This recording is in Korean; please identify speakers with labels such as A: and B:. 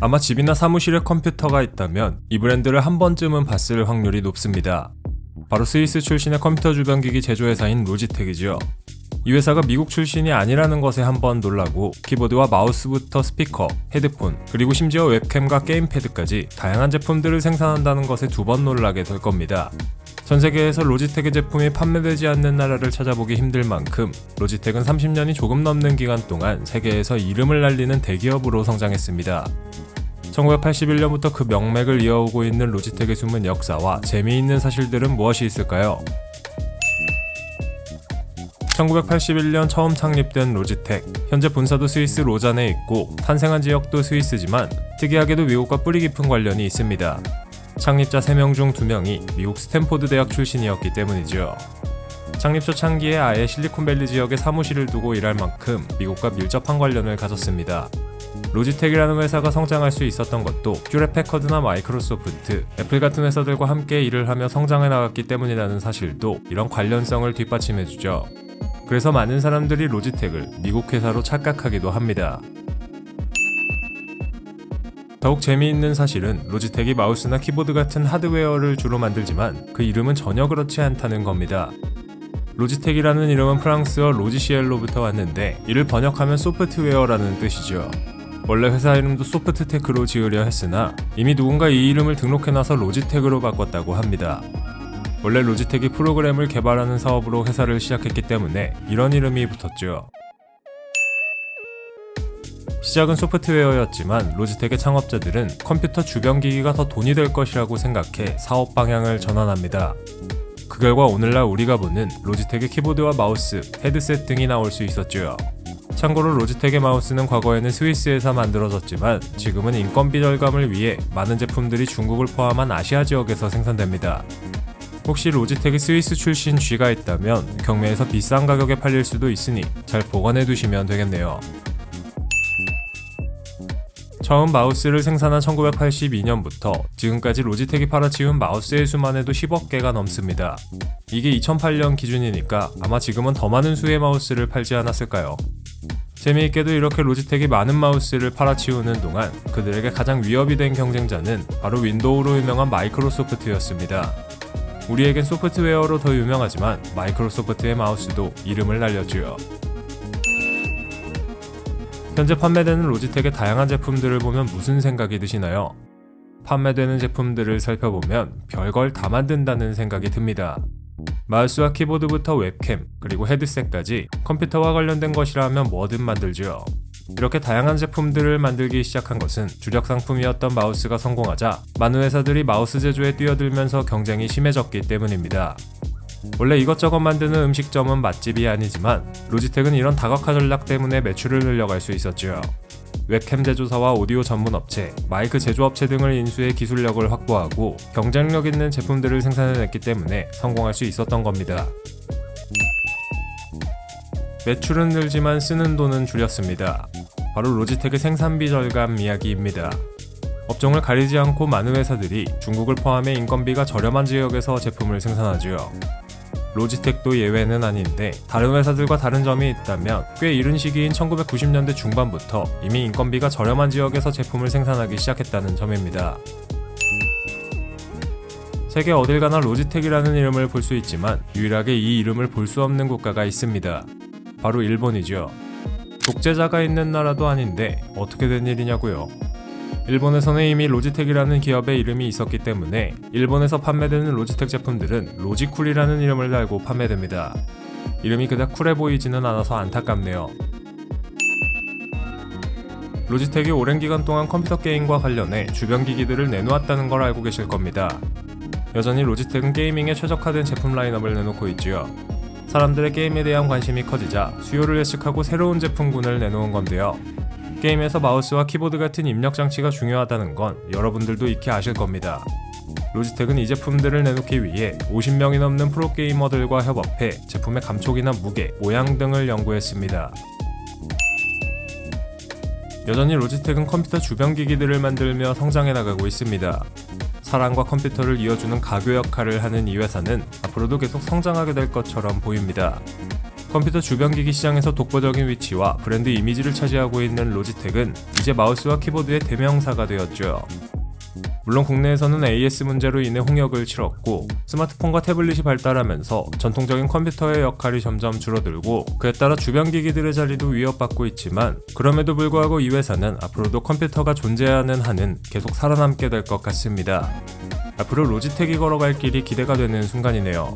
A: 아마 집이나 사무실에 컴퓨터가 있다면 이 브랜드를 한 번쯤은 봤을 확률이 높습니다. 바로 스위스 출신의 컴퓨터 주변기기 제조회사인 로지텍이죠. 이 회사가 미국 출신이 아니라는 것에 한번 놀라고 키보드와 마우스부터 스피커, 헤드폰, 그리고 심지어 웹캠과 게임패드까지 다양한 제품들을 생산한다는 것에 두 번 놀라게 될 겁니다. 전 세계에서 로지텍의 제품이 판매되지 않는 나라를 찾아보기 힘들 만큼 로지텍은 30년이 조금 넘는 기간 동안 세계에서 이름을 날리는 대기업으로 성장했습니다. 1981년부터 그 명맥을 이어오고 있는 로지텍의 숨은 역사와 재미있는 사실들은 무엇이 있을까요? 1981년 처음 창립된 로지텍. 현재 본사도 스위스 로잔에 있고 탄생한 지역도 스위스지만 특이하게도 미국과 뿌리 깊은 관련이 있습니다. 창립자 3명 중 2명이 미국 스탠포드 대학 출신이었기 때문이죠. 창립 초 창기에 아예 실리콘밸리 지역에 사무실을 두고 일할 만큼 미국과 밀접한 관련을 가졌습니다. 로지텍이라는 회사가 성장할 수 있었던 것도 큐레 패커드나 마이크로소프트, 애플 같은 회사들과 함께 일을 하며 성장해 나갔기 때문이라는 사실도 이런 관련성을 뒷받침해주죠. 그래서 많은 사람들이 로지텍을 미국 회사로 착각하기도 합니다. 더욱 재미있는 사실은 로지텍이 마우스나 키보드 같은 하드웨어를 주로 만들지만 그 이름은 전혀 그렇지 않다는 겁니다. 로지텍이라는 이름은 프랑스어 로지시엘로부터 왔는데 이를 번역하면 소프트웨어라는 뜻이죠. 원래 회사 이름도 소프트테크로 지으려 했으나 이미 누군가 이 이름을 등록해놔서 로지텍으로 바꿨다고 합니다. 원래 로지텍이 프로그램을 개발하는 사업으로 회사를 시작했기 때문에 이런 이름이 붙었죠. 시작은 소프트웨어였지만 로지텍의 창업자들은 컴퓨터 주변 기기가 더 돈이 될 것이라고 생각해 사업 방향을 전환합니다. 그 결과 오늘날 우리가 보는 로지텍의 키보드와 마우스, 헤드셋 등이 나올 수 있었죠. 참고로 로지텍의 마우스는 과거에는 스위스에서 만들어졌지만 지금은 인건비 절감을 위해 많은 제품들이 중국을 포함한 아시아 지역에서 생산됩니다. 혹시 로지텍이 스위스 출신 G가 있다면 경매에서 비싼 가격에 팔릴 수도 있으니 잘 보관해 두시면 되겠네요. 처음 마우스를 생산한 1982년부터 지금까지 로지텍이 팔아치운 마우스의 수만 해도 10억 개가 넘습니다. 이게 2008년 기준이니까 아마 지금은 더 많은 수의 마우스를 팔지 않았을까요? 재미있게도 이렇게 로지텍이 많은 마우스를 팔아치우는 동안 그들에게 가장 위협이 된 경쟁자는 바로 윈도우로 유명한 마이크로소프트였습니다. 우리에겐 소프트웨어로 더 유명하지만 마이크로소프트의 마우스도 이름을 날렸지요. 현재 판매되는 로지텍의 다양한 제품들을 보면 무슨 생각이 드시나요? 판매되는 제품들을 살펴보면 별걸 다 만든다는 생각이 듭니다. 마우스와 키보드부터 웹캠, 그리고 헤드셋까지 컴퓨터와 관련된 것이라면 뭐든 만들죠. 이렇게 다양한 제품들을 만들기 시작한 것은 주력 상품이었던 마우스가 성공하자 많은 회사들이 마우스 제조에 뛰어들면서 경쟁이 심해졌기 때문입니다. 원래 이것저것 만드는 음식점은 맛집이 아니지만 로지텍은 이런 다각화 전략 때문에 매출을 늘려갈 수 있었죠. 웹캠 제조사와 오디오 전문 업체, 마이크 제조업체 등을 인수해 기술력을 확보하고 경쟁력 있는 제품들을 생산해냈기 때문에 성공할 수 있었던 겁니다. 매출은 늘지만 쓰는 돈은 줄였습니다. 바로 로지텍의 생산비 절감 이야기입니다. 업종을 가리지 않고 많은 회사들이 중국을 포함해 인건비가 저렴한 지역에서 제품을 생산하지요. 로지텍도 예외는 아닌데 다른 회사들과 다른 점이 있다면 꽤 이른 시기인 1990년대 중반부터 이미 인건비가 저렴한 지역에서 제품을 생산하기 시작했다는 점입니다. 세계 어딜 가나 로지텍이라는 이름을 볼 수 있지만 유일하게 이 이름을 볼 수 없는 국가가 있습니다. 바로 일본이죠. 독재자가 있는 나라도 아닌데 어떻게 된 일이냐고요. 일본에서는 이미 로지텍이라는 기업의 이름이 있었기 때문에 일본에서 판매되는 로지텍 제품들은 로지쿨이라는 이름을 달고 판매됩니다. 이름이 그닥 쿨해 보이지는 않아서 안타깝네요. 로지텍이 오랜 기간 동안 컴퓨터 게임과 관련해 주변 기기들을 내놓았다는 걸 알고 계실 겁니다. 여전히 로지텍은 게이밍에 최적화된 제품 라인업을 내놓고 있지요. 사람들의 게임에 대한 관심이 커지자 수요를 예측하고 새로운 제품군을 내놓은 건데요. 게임에서 마우스와 키보드 같은 입력 장치가 중요하다는 건 여러분들도 익히 아실 겁니다. 로지텍은 이 제품들을 내놓기 위해 50명이 넘는 프로게이머들과 협업해 제품의 감촉이나 무게, 모양 등을 연구했습니다. 여전히 로지텍은 컴퓨터 주변 기기들을 만들며 성장해 나가고 있습니다. 사람과 컴퓨터를 이어주는 가교 역할을 하는 이 회사는 앞으로도 계속 성장하게 될 것처럼 보입니다. 컴퓨터 주변 기기 시장에서 독보적인 위치와 브랜드 이미지를 차지하고 있는 로지텍은 이제 마우스와 키보드의 대명사가 되었죠. 물론 국내에서는 AS 문제로 인해 홍역을 치렀고 스마트폰과 태블릿이 발달하면서 전통적인 컴퓨터의 역할이 점점 줄어들고 그에 따라 주변 기기들의 자리도 위협받고 있지만 그럼에도 불구하고 이 회사는 앞으로도 컴퓨터가 존재하는 한은 계속 살아남게 될 것 같습니다. 앞으로 로지텍이 걸어갈 길이 기대가 되는 순간이네요.